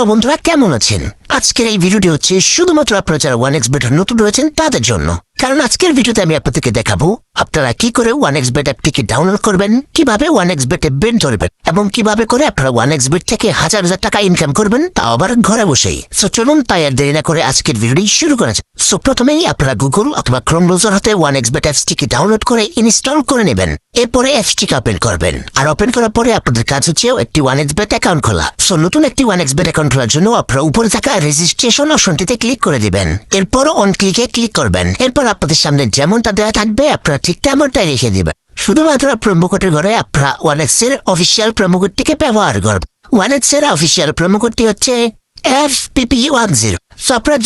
Hello বন্ধুরা, কেমন আছেন? আজকের এই ভিডিওটি হচ্ছে শুধুমাত্র আপনারা যারা ওয়ান এক্স বেটার নতুন রয়েছেন, তাদের জন্য। কারণ আজকের ভিডিওতে আমি আপনাদেরকে দেখাবো, আপনারা কি করে ওয়ান এক্স বেট অ্যাপটিকে ডাউনলোড করবেন, কীভাবে ওয়ান এক্স বেটে বেন ধরবেন, এবং কীভাবে করে আপনারা ওয়ান এক্স বেট থেকে হাজার হাজার টাকা ইনকাম করবেন, তা আবার ঘরে বসেই। সো চলুন, তাই আর দেরি না করে আজকের ভিডিওটি শুরু করা যাক। সো প্রথমেই আপনারা গুগল অথবা ক্রোম ব্রাউজার হাতে ওয়ান এক্স বেট অ্যাপসটিকে ডাউনলোড করে ইনস্টল করে নেবেন। এরপরে অ্যাপসটিকে ওপেন করবেন। আর ওপেন করার পরে আপনাদের কাজ হচ্ছে একটি ওয়ান এক্স বেট অ্যাকাউন্ট খোলা। সো নতুন একটি ওয়ান এক্স বেট অ্যাকাউন্ট খোলার জন্য আপনারা উপরে থাকা রেজিস্ট্রেশন অপশনটিতে ক্লিক করে দিবেন। এরপর অন ক্লিকে ক্লিক করবেন। এরপর আপনাদের সামনে যেমনটা দেওয়া থাকবে, আপনারা ঠিক তেমনটাই রেখে দিবেন। শুধুমাত্র প্রোমোকোডের ঘরে আপনারা ওয়ান এক্সের অফিসিয়াল প্রোমোকোডটিকে ব্যবহার করবেন। ওয়ান এক্সের অফিসিয়াল প্রোমোকোডটি হচ্ছে এফ পিপি ওয়ান জিরো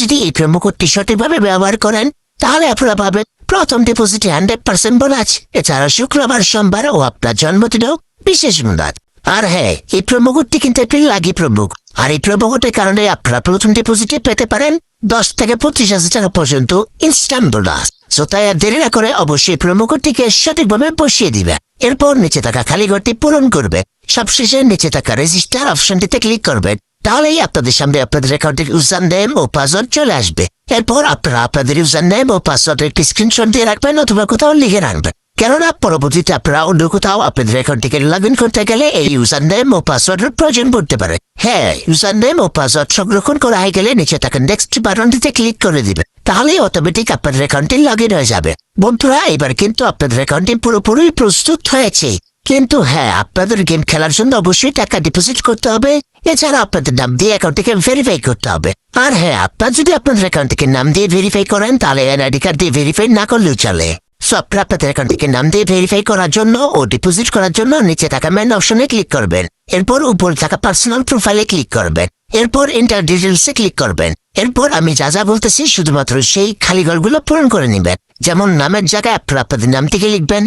যদি এই প্রোমোকোডটি সঠিকভাবে ব্যবহার করেন, তাহলে আপনারা পাবেন প্রথম ডিপোজিটে হান্ড্রেড পার্সেন্ট বোনাস এছাড়া শুক্রবার, সোমবার ও আপনার জন্মদিনেও বিশেষ বোনাস আর হ্যাঁ এই প্রোমোকোডটি কিন্তু একটি লাগি প্রোমোক আর এই প্রোমোকোডের কারণে আপনারা প্রথম ডিপোজিটে পেতে পারেন দশ থেকে পঁচিশ হাজার টাকা পর্যন্ত ইনস্ট্যান্ট বোনাস সো তাই আর দেরি না করে অবশ্যই প্রোমোকোডটিকে সঠিকভাবে বসিয়ে দিবে এরপর নিচে থাকা খালি ঘরটি পূরণ করবে সবশেষে নিচে থাকা রেজিস্টার অপশনটিতে ক্লিক করবেন। তাহলেই আপনাদের সামনে আপনাদের অ্যাকাউন্টের ইউজার নেম ও পাসওয়ার্ড চলে আসবে। এরপর আপনারা আপনাদের ইউজার নেম ও পাসওয়ার্ডের একটি স্ক্রিনশট দিয়ে রাখবেন অথবা কোথাও লিখে রাখবেন। কেননা পরবর্তীতে আপনারা অন্য কোথাও আপনাদের অ্যাকাউন্টটিকে লগ ইন করতে গেলে এই ইউজার নেম ও পাসওয়ার্ডের প্রয়োজন পড়তে পারে। হ্যাঁ ইউজার নেম ও পাসওয়ার্ড সংরক্ষণ করা হয়ে গেলে নিচে তাকে নেক্সট বাটনটিতে ক্লিক করে দিবে তাহলেই অটোমেটিক আপনাদের অ্যাকাউন্টটি লগ ইন হয়ে যাবে। বন্ধুরা, এবার কিন্তু আপনাদের অ্যাকাউন্টটি পুরোপুরি প্রস্তুত হয়েছে। কিন্তু হ্যাঁ আপনাদের গেম খেলার জন্য অবশ্যই টাকা ডিপোজিট করতে হবে। এছাড়া আপনাদের নাম দিয়ে অ্যাকাউন্টটিকে ভেরিফাই করতে হবে। আর হ্যাঁ আপনার যদি আপনাদের অ্যাকাউন্টটিকে নাম দিয়ে ভেরিফাই করেন, তাহলে এনআইডি কার্ড দিয়ে ভেরিফাই না করলেও চলে। সো আপনারা আপনাদের অ্যাকাউন্টটিকে নাম দিয়ে ভেরিফাই করার জন্য ও ডিপোজিট করার জন্য নিচে থাকা মেন অপশনে ক্লিক করবেন। এরপর উপরে থাকা পার্সোনাল প্রোফাইলে ক্লিক করবেন। এরপর ইন্টার ডিটেলসে ক্লিক করবেন। এরপর আমি যা যা বলতেছি শুধুমাত্র সেই খালি ঘরগুলো পূরণ করে নেবেন। যেমন নামের জায়গায় আপনারা আপনাদের নামটিকে লিখবেন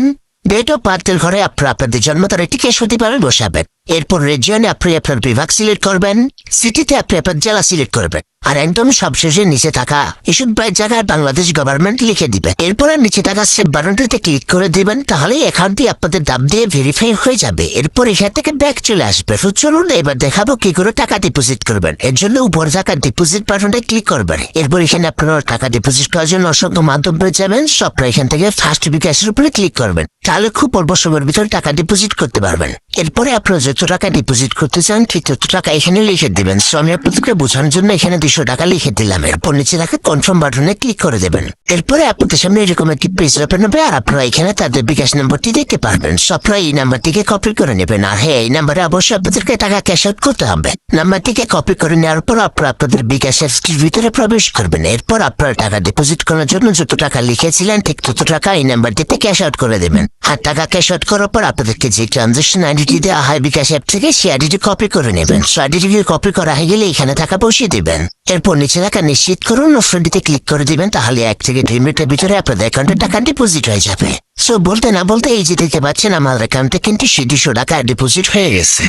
ডেট অফ বার্থের ঘরে আপনারা আপনাদের জন্ম তারিখটিকে সঠিকভাবে বসাবেন। এরপর রেজিয়নে আপনি আপনার বিভাগ সিলেক্ট করবেন সিটিতে আপনি আপনার জেলা সিলেক্ট করবেন। আর একদম সবশেষে নিচে থাকা এসব প্রায় জায়গায় বাংলাদেশ গভর্নমেন্ট লিখে দিবে। এরপরে নিচে থাকা সেভ বাটনটিতে ক্লিক করে দিবেন তাহলে অ্যাকাউন্টটি আপনাদের দাম দিয়ে ভেরিফাই হয়ে যাবে। এরপর এখান থেকে ব্যাক চলে আসবে। তো চলুন এবার দেখাবো কি করে টাকা ডিপোজিট করবেন। এর জন্য উপরে থাকা ডিপোজিট বাটনটা ক্লিক করবেন। এরপর এখানে আপনারা টাকা ডিপোজিট করার জন্য অসংখ্য মাধ্যম পেয়ে যাবেন। সবটা এখান থেকে ফার্স্ট বিকাশের উপরে ক্লিক করবেন। তাহলে খুব অল্প সময়ের ভিতরে টাকা ডিপোজিট করতে পারবেন। এরপরে আপনারা যত টাকা ডিপোজিট করতে চান, ঠিক তত টাকা এখানে লিখে দিবেন। সো আমি আপনাদেরকে বোঝানোর জন্য এখানে দুশো টাকা লিখে দিলাম। এরপর নিচে থাকা কনফার্ম বাটনে ক্লিক করে দেবেন। এরপরে আপনাদের সামনে এরকম একটি পেজ ওপেন হবে, আর আপনারা এখানে তাদের বিকাশ নম্বরটি দেখতে পারবেন। সো আপনারা এই নাম্বারটিকে কপি করে নেবেন, আর হ্যাঁ এই নাম্বারে অবশ্যই আপনাদেরকে টাকা ক্যাশ আউট করতে হবে। নাম্বারটিকে কপি করে নেওয়ার পর আপনারা আপনাদের বিকাশ অ্যাপসটির ভিতরে প্রবেশ করবেন। এরপর আপনারা টাকা ডিপোজিট করার জন্য যত টাকা লিখেছিলেন, ঠিক তত টাকা এই নাম্বারটিতে ক্যাশ আউট করে দেবেন। আর টাকা ক্যাশ আউট করার পর আপনাদেরকে যে ট্রানজেকশন আইডিটি দেওয়া হয় বিকাশ অ্যাপ থেকে, সেই আইডিটি কপি করে নেবেন। সো আইডিটিকে কপি করা হয়ে গেলে এখানে টাকা বসিয়ে দেবেন। এরপর নিচে থাকা নিশ্চিত করুন অপশনটিতে ক্লিক করে দিবেন, তাহলে এক থেকে দুই মিনিটের ভিতরে আপনাদের অ্যাকাউন্টে টাকা ডিপোজিট হয়ে যাবে। সো বলতে না বলতে এই যে দেখতে পাচ্ছেন, আমার অ্যাকাউন্টে কিন্তু দুশো টাকা ডিপোজিট হয়ে গেছে।